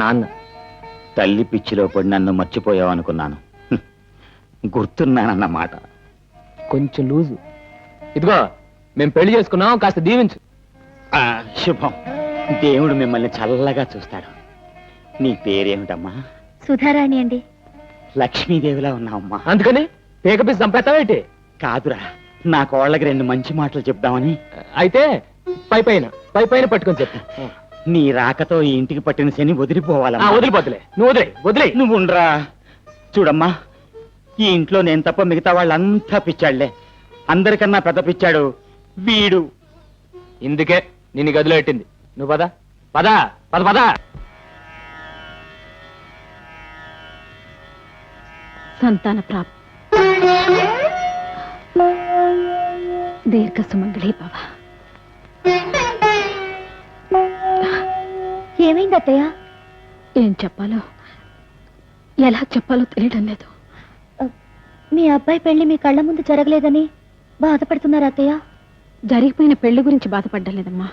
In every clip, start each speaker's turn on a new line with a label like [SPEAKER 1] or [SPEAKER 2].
[SPEAKER 1] నాన్న.
[SPEAKER 2] తల్లి పిచ్చిలో పడి నన్ను మర్చిపోయావు అనుకున్నాను హ్మ్. గుర్తున్నానన్నమాట.
[SPEAKER 1] కొంచెం లూజు. ఇదిగో మేము పెళ్ళి చేసుకున్నాం కాస్త దీవించు.
[SPEAKER 2] ఆ, శుభం. దేవుడు మిమ్మల్ని చల్లగా చూస్తాడు. నీ పేరేమిటమ్మా?
[SPEAKER 3] సుధారాణి అండి.
[SPEAKER 2] లక్ష్మీదేవిలా ఉన్నావమ్మా.
[SPEAKER 1] అందుకని పేకపీసి చంపేస్తావేంటి
[SPEAKER 2] కాదురా నా కోళ్ళకి రెండు మంచి మాటలు చెప్దామని.
[SPEAKER 1] అయితే పై పైన పై పైన పట్టుకొని చెప్పు.
[SPEAKER 2] నీ రాకతో ఈ ఇంటికి పట్టిన శని
[SPEAKER 1] ఆ,
[SPEAKER 2] వదిలిపోవాలమ్మా
[SPEAKER 1] వదిలిపోతులే నువ్వు వదిలే వదిలే.
[SPEAKER 2] నువ్వు ఉండరా. చూడమ్మా ఈ ఇంట్లో నేను తప్ప మిగతా వాళ్ళంతా పిచ్చాళ్ళే. అందరికన్నా పెద్ద పిచ్చాడు వీడు.
[SPEAKER 1] ఇందుకే నిన్ను గదిలో పెట్టింది. నువ్వు పద. పద పద పద.
[SPEAKER 3] సంతాన ప్రాప్ దీర్ఘ సుమంగళి భవ ఏమైంది అత్తయ్య? ఏం చెప్పాలో? ఎలా చెప్పాలో తెలియడం లేదు. మీ అబ్బాయి పెళ్ళి మీ కళ్ళ ముందు జరగలేదని బాధపడుతున్నారు అత్తయ్య? జరిగిపోయిన పెళ్ళి గురించి బాధపడ్డలేదమ్మా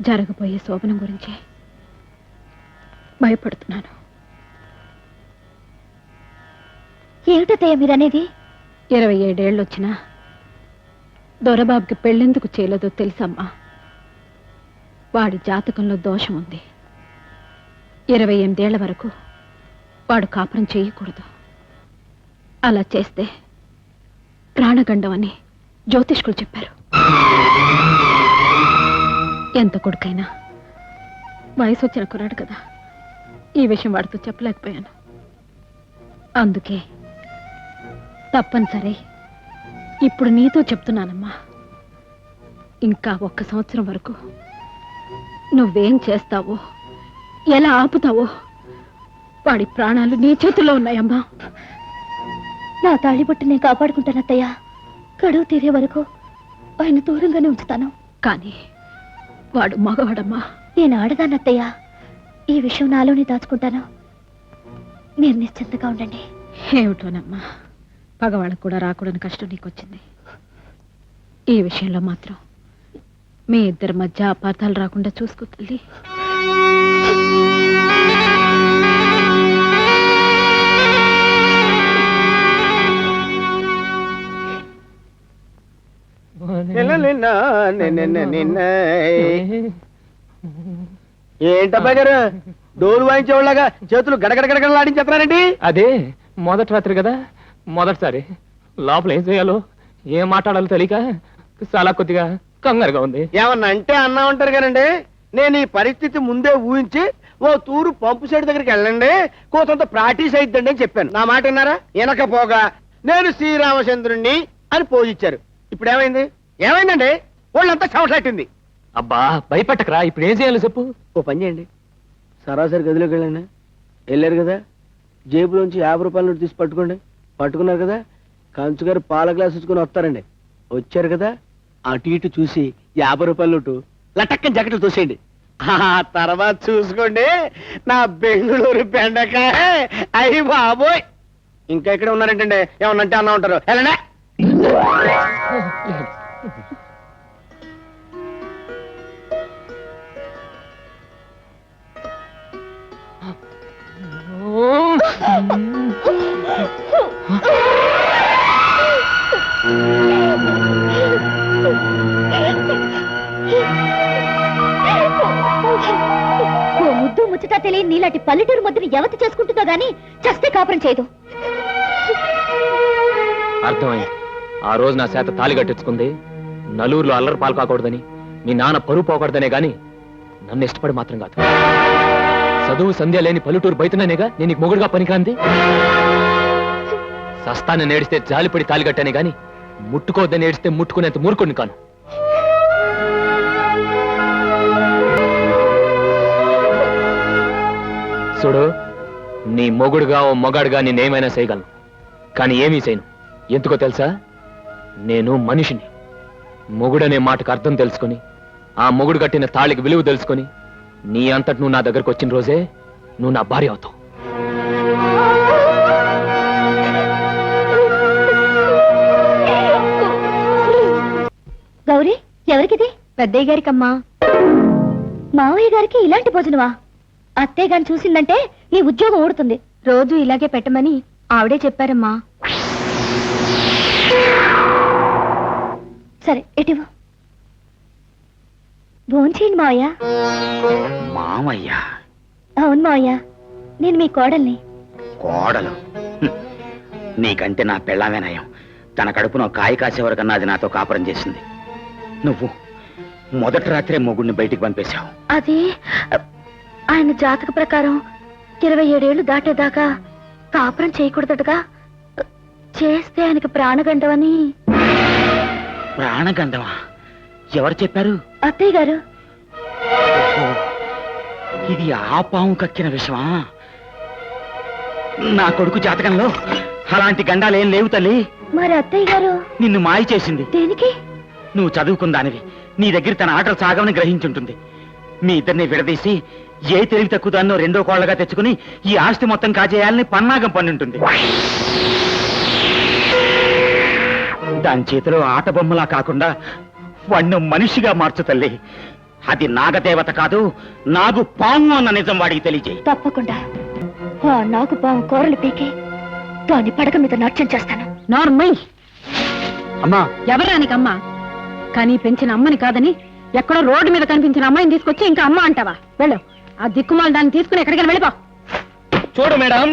[SPEAKER 3] జరగబోయే శోభనం గురించి భయపడుతున్నాను. ఏమిటత్తయ్య మీరనేది? ఇరవై ఏడేళ్ళు వచ్చినా దొరబాబుకి పెళ్ళెందుకు చేయలేదో తెలుసమ్మా. వాడి జాతకంలో దోషం ఉంది. ఇరవై ఎనిమిదేళ్ళ వరకు వాడు కాపురం చేయకూడదు. అలా చేస్తే ప్రాణగండం అని జ్యోతిష్కులు చెప్పారు. ఎంత కొడుకైనా వయసు వచ్చిన కురాడు కదా. ఈ విషయం వాడితో చెప్పలేకపోయాను. అందుకే తప్పనిసరి ఇప్పుడు నీతో చెప్తున్నానమ్మా. ఇంకా ఒక్క సంవత్సరం వరకు నువ్వేం చేస్తావో? ఎలా ఆపుతావో? వాడి ప్రాణాలు నీ చేతుల్లో ఉన్నాయమ్మా. నా తాళిబొట్టు నేను కాపాడుకుంటానత్తయ్యా గడువు తీరే వరకు ఆయన దూరంగానే ఉంచుతాను. కానీ వాడు మగవాడమ్మా. నేను ఆడదానత్తయ్యా ఈ విషయం నాలోనే దాచుకుంటాను. మీరు నిశ్చింతగా ఉండండి. ఏమిటోనమ్మా? పగవాళ్ళకు కూడా రాకూడని కష్టం నీకు వచ్చింది ఈ విషయంలో మాత్రం మీ ఇద్దరి మధ్య అపార్థాలు రాకుండా చూసుకో తల్లి.
[SPEAKER 4] ఏంటబ్బా గారు? డోలు వాయించేవాళ్ళగా చేతులు గడగడగడగడలాడించేస్తున్నారండి
[SPEAKER 1] అదే మొదటి రాత్రి కదా. మొదటిసారి. లోపల ఏం చేయాలో ఏం మాట్లాడాలో తెలియక చాలా కొద్దిగా కంగారుగా ఉంది.
[SPEAKER 4] ఏమన్నా అంటే అన్నా ఉంటారు కానండి నేను ఈ పరిస్థితి ముందే ఊహించి ఓ తూరు పంపు సైడ్ దగ్గరికి వెళ్ళండి కోతంత ప్రాక్టీస్ అయిద్దండి అని చెప్పాను. నా మాట విన్నారా? వినకపోగా నేను శ్రీరామచంద్రుణ్ణి అని పోజిచ్చారు ఇప్పుడు ఏమైంది? ఏమైందండి? వాళ్ళంతా చెమటట్టింది
[SPEAKER 1] అబ్బా భయపెట్టకరా. ఇప్పుడు ఏం చేయాలో చెప్పు?
[SPEAKER 4] ఓ పని చేయండి. సరాసరి గదిలోకి వెళ్ళండి. వెళ్ళారు కదా? జేబులోంచి యాభై రూపాయల నోటు తీసి పట్టుకోండి. పట్టుకున్నారు కదా? కంచు గారు పాల గ్లాస్ ఇచ్చుకొని వస్తారండి. వచ్చారు కదా? అటు ఇటు చూసి యాభై రూపాయల నోటు లటక్కని జాకెట్లు చూసేయండి ఆ తర్వాత చూసుకోండి. నా బెంగళూరు బెండకాయ. అయ్యి బాబోయ్. ఇంకా ఇక్కడ ఉన్నారంటండి? ఏమన్నంటే అన్న ఉంటారు. వెళ్ళండి.
[SPEAKER 3] ముచ్చట తెలియని నీలాంటి పల్లెటూరు ముద్దుని ఎవత చేసుకుంటుందో గాని చస్తే కాపురం చేయదు.
[SPEAKER 1] అర్థమైంది. ఆ రోజు నా చేత తాలి కట్టించుకుంది. అల్లరి పాలు కాకూడదని మీ నాన్న పరువు పోకూడదనే గాని నన్ను ఇష్టపడి మాత్రం కాదు. చదువు సంధ్య లేని పల్లెటూరు బయటనేగా నేను నీకు మొగుడుగా పనికిరాంది? సస్తాన్ని నేడిస్తే జాలిపడి తాలి కట్టానే గాని ముట్టుకోవద్దని ఏడిస్తే ముట్టుకునేంత మూర్ఖుడిని కాను. చూడు నీ మొగుడుగా ఓ మొగాడుగా నేనేమైనా చేయగలను. కానీ ఏమీ చేయను. ఎందుకో తెలుసా? నేను మనిషిని. మొగుడనే మాటకు అర్థం తెలుసుకొని ఆ మొగుడు కట్టిన తాళికి విలువ తెలుసుకొని నీ అంతటి నువ్వు నా దగ్గరకు వచ్చిన రోజే నువ్వు నా భార్య అవుతావు.
[SPEAKER 3] గౌరీ ఎవరికిది? పెద్దయ్య గారికమ్మా. మావయ్య గారికి ఇలాంటి భోజనమా?
[SPEAKER 5] అత్తయ్య గాని చూసిందంటే నీ ఉద్యోగం ఊడుతుంది. రోజు ఇలాగే పెట్టమని ఆవిడే చెప్పారమ్మా. సరే ఎటివు భోంచేయండి మావయ్య.
[SPEAKER 2] మామయ్య?
[SPEAKER 5] అవును మావయ్య నేను మీ కోడల్ని.
[SPEAKER 2] కోడలు? హ్మ్. నీకంటే నా పెళ్ళామే నయం. తన కడుపున కాయ కాసే వరకన్నా అది నాతో కాపురం చేసింది. నువ్వు మొదటి రాత్రే మొగుడిని బయటికి పంపేశావు.
[SPEAKER 5] అది ఆయన జాతక ప్రకారం ఇరవై ఏడేళ్ళు దాటేదాకా కాపురం చేయకూడదటగా. చేస్తే ఆయనకి ప్రాణగండవని
[SPEAKER 2] ప్రాణగంధమా? ఎవరు చెప్పారు?
[SPEAKER 5] అత్తయ్య గారు.
[SPEAKER 2] ఓహో, ఇది ఆ పాము కక్కిన విషమా? నా కొడుకు జాతకంలో అలాంటి గండాలేం లేవు తల్లి.
[SPEAKER 5] మరి అత్తయ్య గారు.
[SPEAKER 2] నిన్ను మాయ చేసింది.
[SPEAKER 5] దేనికి?
[SPEAKER 2] నువ్వు చదువుకుందానివి. నీ దగ్గర తన ఆటలు సాగమని గ్రహించుంటుంది. మీ ఇద్దరిని విడదీసి ఏ తెలివి తక్కువ దాన్నో రెండో కోళ్ళగా తెచ్చుకుని ఈ ఆస్తి మొత్తం కాజేయాలని పన్నాగం పన్నుంటుంది దాని చేతిలో ఆట బొమ్మలా కాకుండా వాణ్ణి మనిషిగా మార్చు తల్లి. అది నాగదేవత కాదు నాగు పాము అన్న నిజం వాడికి తెలియజేయి.
[SPEAKER 5] తప్పకుండా. ఆ నాకు పాము కూరలు పీకి దాని పడక మీద నాట్యం చేస్తాను.
[SPEAKER 3] నార్మల్.
[SPEAKER 4] అమ్మా.
[SPEAKER 3] ఎవరానికమ్మా? కానీ పెంచిన అమ్మని కాదని ఎక్కడో రోడ్డు మీద కనిపించిన అమ్మాయిని తీసుకొచ్చి ఇంకా అమ్మ అంటావా? వెళ్ళు. ఆ దిక్కుమాల దాన్ని తీసుకుని ఎక్కడికైనా వెళ్ళిపో.
[SPEAKER 6] చూడు మేడం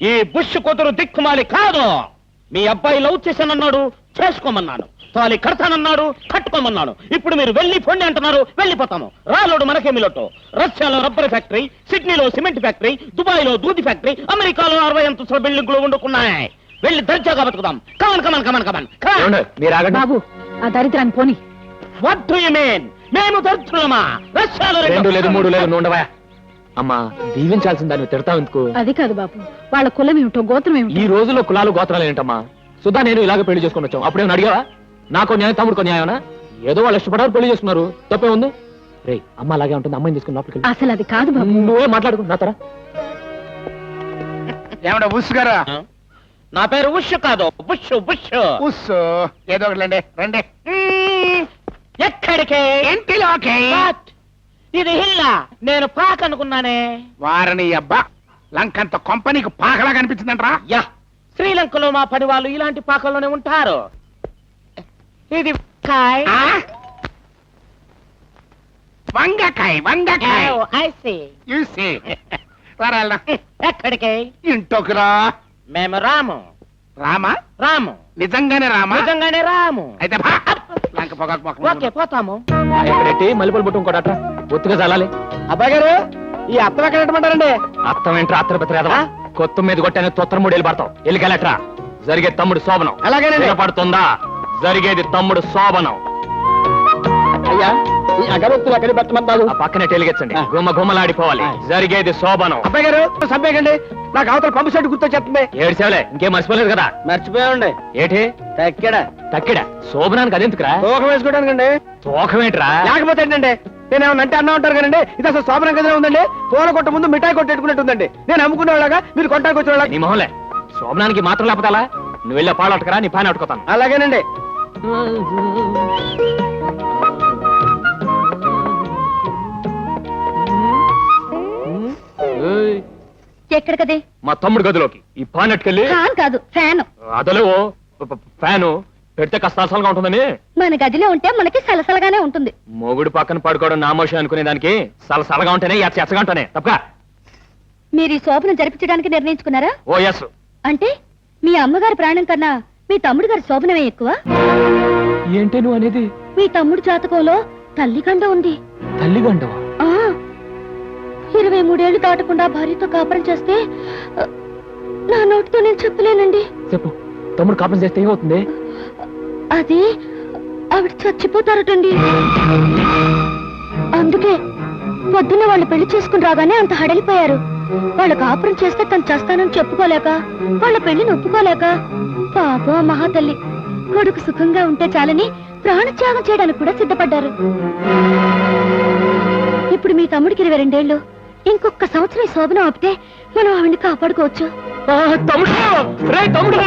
[SPEAKER 6] ఈ బుష్ కూతురు దిక్కుమాలి కాదు. మీ అబ్బాయి లవ్ చేశానన్నాడు చేసుకోమన్నాను. తాలి కడతానన్నాడు కట్టుకోమన్నాను. ఇప్పుడు మీరు వెళ్ళి పొండి అంటున్నారు వెళ్ళిపోతాము. రాలోడు మనకేమిలోటో రష్యాలో రబ్బర్ ఫ్యాక్టరీ సిడ్నీలో సిమెంట్ ఫ్యాక్టరీ దుబాయ్లో దూది ఫ్యాక్టరీ అమెరికాలో అరవై అంతస్తుల బిల్డింగ్లు వండుకున్నాయి వెళ్ళి దర్జాగా బతుకుదాం. Come on come on come on come on
[SPEAKER 3] బాబు ఆ దరిద్రాన్ని పోని.
[SPEAKER 6] వాట్ డు యు మీన్ మేము దర్జులమా రష్యాలో
[SPEAKER 1] రెండు లేదు మూడు లేదు నుండవా అమ్మా దీవించాల్సిన దాన్ని తిడతావు ఎందుకు?
[SPEAKER 3] అది కాదు బాబు వాళ్ళ కులం ఏమిటో గోత్రం
[SPEAKER 1] ఈ
[SPEAKER 3] ఏమిటో
[SPEAKER 1] రోజుల్లో కులాలు గోత్రాలు ఏంటమ్మా? సుధా నేను ఇలాగ పెళ్ళి చేసుకుని వచ్చాం. అప్పుడేమన్నా అడిగావా? నాకో న్యాయం తమ్ముడుకో న్యాయమనా? ఏదో వాళ్ళు ఇష్టపడారు పెళ్ళి చేసుకున్నారు. తప్పే ఉంది? రే అమ్మ అలాగే ఉంటుంది. అమ్మాయిని తీసుకుని లోపలికి.
[SPEAKER 3] అసలు అది కాదు బాబు
[SPEAKER 1] నువ్వే మాట్లాడుకో నా తర.
[SPEAKER 7] ఉస్ గారా?
[SPEAKER 6] నా పేరు ఉష్ కాదు. బుష్ బుష్
[SPEAKER 7] ఏదో ఒకటి రండి.
[SPEAKER 6] మ్మ్. ఎక్కడికే? What? ఇది హిల్లా. నేను పాక్ అనుకున్నానే.
[SPEAKER 7] వారిని అబ్బా లంకంత కొంపనీకి పాకలా కనిపించిందంట్రా?
[SPEAKER 6] యా శ్రీలంకలో మా పని వాళ్ళు ఇలాంటి పాకల్లోనే ఉంటారు. ఇది కాయ్.
[SPEAKER 7] ఆ? వంగకాయ్ వంగకాయ్.
[SPEAKER 6] I see.
[SPEAKER 7] చూసి రారా
[SPEAKER 6] ఎక్కడికి? మేము రాము.
[SPEAKER 7] రామా?
[SPEAKER 6] రాము.
[SPEAKER 7] నిజంగానే రామా?
[SPEAKER 6] నిజంగానే రాము.
[SPEAKER 7] అయితే భా. లంక పొగాకు.
[SPEAKER 6] ఓకే పోతాము.
[SPEAKER 1] ఎక్కడెట్టి మల్లెపూలు పుట్టం కూడా అట్రా ఒత్తుగా చల్లాలి.
[SPEAKER 4] అబ్బాయి గారు ఈ అత్తం ఎక్కడ పెట్టమంటారండి?
[SPEAKER 1] అర్థం ఏంట్రా అత్తర బతిరేదవా? కొత్త మీద కొట్టానే తొత్తర మూడేళ్ళు పడతావు. ఎల్లికెళ్ళట్రా జరిగే తమ్ముడు శోభనం.
[SPEAKER 4] అలాగేనండి.
[SPEAKER 1] పడుతుందా జరిగేది తమ్ముడు శోభనం.
[SPEAKER 4] అయ్యా ఈ అగరొత్తులు ఎక్కడ పెట్టమంటారు?
[SPEAKER 1] పక్కనే టెలిగెచ్చండి గుమ్మ గుమ్మలాడిపోవాలి. జరిగేది శోభనం.
[SPEAKER 4] అబ్బాయి గారు సబ్బేకండి నాకు అవతల పంపు సెట్ గుర్తొచ్చేస్తుంది.
[SPEAKER 1] ఏడ్చేవలే ఇంకేం మర్చిపోలేదు కదా?
[SPEAKER 4] మర్చిపోయామండి.
[SPEAKER 1] ఏటి?
[SPEAKER 4] తక్కడ.
[SPEAKER 1] తక్కిడ. శోభనానికి అదెందుకురా
[SPEAKER 4] తోకం వేసుకోవడానికండి.
[SPEAKER 1] తోకమేట్రా?
[SPEAKER 4] లేకపోతే ఏంటండి? నేను ఏమన్నా అంటే అన్నా ఉంటారు కదండి? ఇది అసలు శోభనం గదిలో ఉందండి. పూల కొట్ట ముందు మిఠాయి కొట్టేట్టుకున్నట్టు ఉందండి నేను అమ్ముకునేవాళ్ళగా మీరు కొట్టానికి వచ్చేవాళ్ళ
[SPEAKER 1] నీ మొహంలే శోభనానికి మాత్రం లేకపోతే నువ్వు వెళ్ళే పాలు అట్టుకరా నీ పైన అట్టుకోతాను
[SPEAKER 4] అలాగేనండి.
[SPEAKER 1] ఏయ్,
[SPEAKER 5] ఎక్కడికదే
[SPEAKER 1] మా తమ్ముడు గదిలోకి. ఈ పాన్ అట్టుకెళ్ళి
[SPEAKER 5] ఫ్యాన్ కాదు ఫ్యాన్.
[SPEAKER 1] అదలో ఫ్యాను. పెడితే కష్టాల్సంగా ఉంటుందని?
[SPEAKER 5] మన గదిలో ఉంటే మనకి సలసలగానే ఉంటుంది.
[SPEAKER 1] మొగుడు పక్కన పడుకోవడం నామోషం అనుకునే దానికి సలసలగా ఉంటేనే ఎచ్చ ఎచ్చగా ఉంటానే. తప్పక
[SPEAKER 5] మీరు ఈ శోభను జరిపించడానికి నిర్ణయించుకున్నారా?
[SPEAKER 1] ఓ ఎస్
[SPEAKER 5] అంటే మీ అమ్మగారి ప్రాణం కన్నా మీ తమ్ముడు గారి శోభనమే ఎక్కువ?
[SPEAKER 1] ఏంటి నువ్వు అనేది?
[SPEAKER 5] మీ తమ్ముడు జాతకంలో తల్లి గండ ఉంది.
[SPEAKER 1] తల్లి గండవా?
[SPEAKER 5] ఆ ఇరవై మూడేళ్ళు దాటకుండా భార్యతో కాపురం చేస్తే ఆ, నా నోటితో నేను చెప్పలేనండి.
[SPEAKER 1] చెప్పు. తమ్ముడు కాపం చేస్తే ఏమవుతుంది?
[SPEAKER 5] అది ఆవిడ చచ్చిపోతారటండి. అందుకే పొద్దున్న వాళ్ళు పెళ్ళి చేసుకుని రాగానే అంత హడలిపోయారు. వాళ్ళ కాపురం చేస్తే తను చేస్తానని చెప్పుకోలేక వాళ్ళ పెళ్ళిని ఒప్పుకోలేక పాపం మహాతల్లి. కొడుకు సుఖంగా ఉంటే చాలని ప్రాణత్యాగం చేయడానికి కూడా సిద్ధపడ్డారు. ఇప్పుడు మీ తమ్ముడికి ఇరవై రెండేళ్ళు. ఇంకొక సంవత్సరం ఈ శోభనం ఆపితే మనం ఆవిడ్ని కాపాడుకోవచ్చు.
[SPEAKER 1] ఆ, తమ్ముడు! రే తమ్ముడు!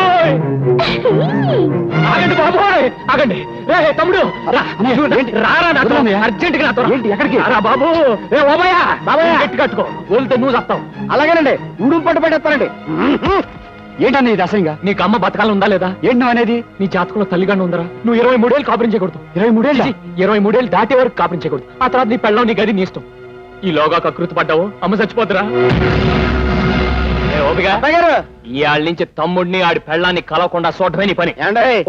[SPEAKER 1] ఆగండి బాబోయ్! ఆగండి. రే తమ్ముడు! రా. నువ్వు రారా నాతో అర్జెంట్గా నాతో
[SPEAKER 4] ఏంటి, ఎక్కడికి?
[SPEAKER 1] రా బాబు! ఏ ఓబయ్య బాబయ్య గట్టి కట్టుకో. వదిలితే నువ్వు చస్తావు
[SPEAKER 4] అలాగేనండి ఉడుం పట్టు పెట్టేస్తానండి. ఏంటన్నా ఇది అసహ్యంగా?
[SPEAKER 1] నీకు అమ్మ బతకాలం ఉందా లేదా?
[SPEAKER 4] ఏంటి నువ్వు అనేది?
[SPEAKER 1] నీ జాతకంలో తల్లిగానే ఉందరా? నువ్వు ఇరవై మూడేళ్ళు కాపురం చేయకూడదు.
[SPEAKER 4] ఇరవై మూడేళ్ళ?
[SPEAKER 1] ఇరవై మూడేళ్ళు దాటే వరకు కాపురం చేయకూడదు. ఆ తర్వాత నీ పెళ్ళం నీ గది నీ ఇష్టం. ఈలోగా కకృతి పడ్డావు? అమ్మ చచ్చిపోతురా ఓపిగా ఇవాళ నుంచి తమ్ముడిని ఆడి పెళ్ళాన్ని కలవకుండా చూడటమే నీ పని.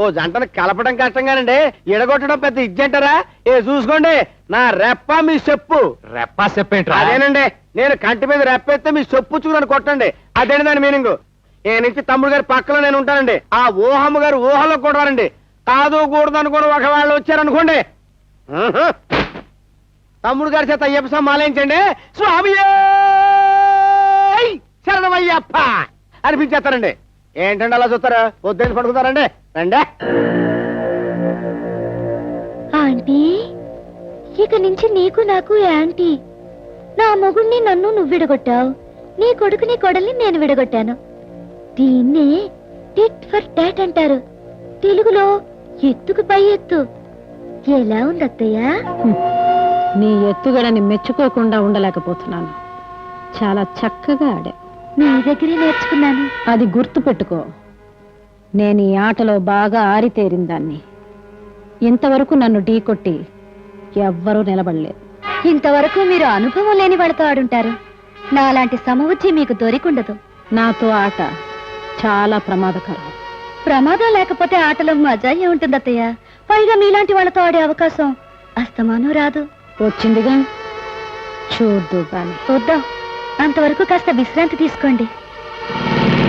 [SPEAKER 4] ఓ జంటను కలపడం కష్టంగానండి. ఎడగొట్టడం పెద్ద ఇజ్జంటారా? ఏ చూసుకోండి. నా రెప్ప మీ చెప్పు.
[SPEAKER 1] రెప్పా చెప్పేంట్రా?
[SPEAKER 4] అదేనండి నేను కంటి మీద రెప్పేస్తే మీ చెప్పుచ్చుకుని కొట్టండి. అదేంటి దాని మీనింగ్? ఏ నుంచి తమ్ముడు గారి పక్కలో నేను ఉంటానండి. ఆ ఊహమ్మ గారు ఊహలో కూడా రండి కాదు కూడదు అనుకుని ఒకవేళ వచ్చారనుకోండి. తమ్ముడు గారి చేత అయ్యప్ప సమాలించండి స్వామి శరణమయ్యప్ప! అనిపించేస్తారండి. ఏంటండి అలా చూస్తారా? పొద్దున్న పడుకుతారండి రండి.
[SPEAKER 5] ఆంటీ ఇక నుంచి నీకు నాకు యాంటీ నా మొగుణ్ణి నన్ను నువ్వు విడగొట్టావు. నీ కొడుకుని కొడల్ని నేను విడగొట్టాను. దీన్నే టిట్ ఫర్ టాట్ అంటారు. తెలుగులో ఎత్తుకు పై ఎత్తు. ఎలా ఉంది అత్తయ్యా
[SPEAKER 3] నీ ఎత్తుగడని మెచ్చుకోకుండా ఉండలేకపోతున్నాను. చాలా చక్కగా ఆడా
[SPEAKER 5] నీ దగ్గరే నేర్చుకున్నాను.
[SPEAKER 3] అది గుర్తు పెట్టుకో నేను ఈ ఆటలో బాగా ఆరితేరిన దాన్ని. ఇంతవరకు నన్ను ఢీకొట్టి ఎవ్వరూ నిలబడలేదు.
[SPEAKER 5] ఇంతవరకు మీరు అనుభవం లేని వాళ్ళతో ఆడుంటారు. నాలాంటి సమబుద్ధి మీకు దొరికుండదు.
[SPEAKER 3] నాతో ఆట చాలా ప్రమాదకరం.
[SPEAKER 5] ప్రమాదం లేకపోతే ఆటలో మజా ఉంటుంది అత్తయ్య పైగా మీలాంటి వాళ్ళతో ఆడే అవకాశం అస్తమానం రాదు.
[SPEAKER 3] వచ్చిందిగా? చూద్దు గాని.
[SPEAKER 5] చూద్దాం అంతవరకు కాస్త విశ్రాంతి తీసుకోండి.